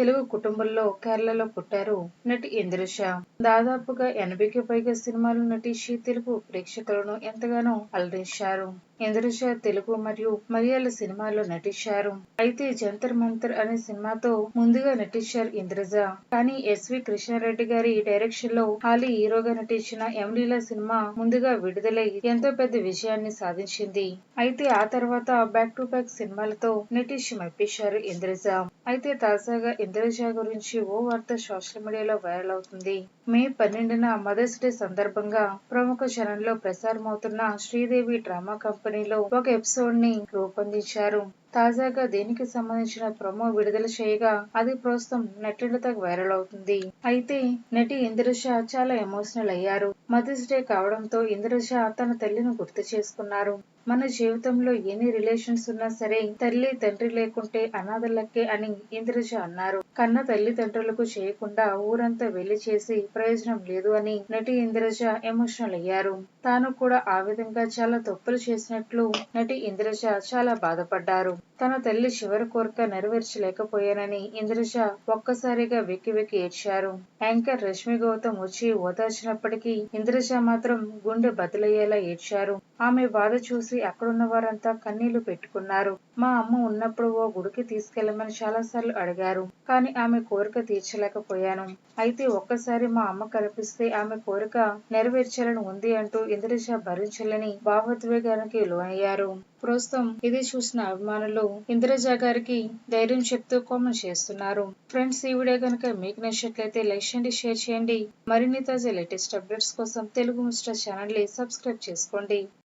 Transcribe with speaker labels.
Speaker 1: Telugu కుటుంబంలో కేరళలో పుట్టారు నటి ఇంద్రష దాదాపుగా ఎనభైకి పైగా సినిమాలు నటించి తెలుగు ప్రేక్షకులను ఎంతగానో అలరించారు. ఇంద్రష తెలుగు మరియు మలయాళ సినిమాల్లో నటించారు. అయితే జంతర్ మంతర్ అనే సినిమాతో ముందుగా నటించారు ఇంద్రజ. కానీ ఎస్వి కృష్ణారెడ్డి గారి డైరెక్షన్లో హాలీ హీరోగా నటించిన ఎంలీల సినిమా ముందుగా విడుదలై ఎంతో పెద్ద విజయాన్ని సాధించింది. అయితే ఆ తర్వాత బ్యాక్ టు బ్యాక్ సినిమాలతో నటించి మెప్పించారు ఇంద్రజ. అయితే తాజాగా ఇంద్రజ గురించి ఓ వార్త సోషల్ మీడియాలో వైరల్ అవుతుంది. మే పన్నెండున మదర్స్ డే సందర్భంగా ప్రముఖ ఛానల్లో ప్రసారమవుతున్న శ్రీదేవి డ్రామా కంపెనీలో ఒక ఎపిసోడ్ని రూపొందించారు. తాజాగా దీనికి సంబంధించిన ప్రొమో విడుదల చేయగా అది ప్రస్తుతం నెట్టింటతో వైరల్ అవుతుంది. అయితే నటి ఇంద్రషా చాలా ఎమోషనల్ అయ్యారు. మదర్స్ డే కావడంతో ఇంద్రజ తన తల్లిని గుర్తు చేసుకున్నారు. మన జీవితంలో ఎన్ని రిలేషన్స్ ఉన్నా సరే తల్లి తండ్రి లేకుంటే అనాథలకే అని ఇంద్రజ అన్నారు. కన్న తల్లిదండ్రులకు చేయకుండా ఊరంతా వెళ్ళి చేసి ప్రయోజనం లేదు అని నటి ఇంద్రజ ఎమోషనల్ అయ్యారు. తాను కూడా ఆ విధంగా చాలా తప్పులు చేసినట్లు నటి ఇంద్రజ చాలా బాధపడ్డారు. తన తల్లి చివరి కోరిక నెరవేర్చలేకపోయానని ఇంద్రజ ఒక్కసారిగా వెక్కి వెక్కి ఏడ్చారు. యాంకర్ రష్మి గౌతమ్ వచ్చి ఓదార్చినప్పటికీ ఇంద్రజ మాత్రం గుండె బదులయ్యేలా ఏడ్చారు. ఆమె బాధ చూసి అక్కడున్న వారంతా కన్నీళ్ళు పెట్టుకున్నారు. మా అమ్మ ఉన్నప్పుడు ఓ గుడికి తీసుకెళ్ళమని చాలాసార్లు అడిగారు. కానీ ఆమె కోరిక తీర్చలేకపోయాను. అయితే ఒక్కసారి మా అమ్మ కనిపిస్తే ఆమె కోరిక నెరవేర్చాలని ఉంది అంటూ ఇంద్రజ భరించలేని భావోద్వేగానికి లోనయ్యారు. ప్రస్తుతం ఇది చూసిన అభిమానులు ఇంద్రజ గారికి ధైర్యం చెప్తూ కామెంట్ చేస్తున్నారు. ఫ్రెండ్స్ ఈ వీడియో కనుక మీకు నచ్చినట్లయితే లైక్ చేయండి షేర్ చేయండి. మరిన్ని తాజా లేటెస్ట్ అప్డేట్స్ కోసం తెలుగు మిస్టర్ ఛానల్ని సబ్స్క్రైబ్ చేసుకోండి.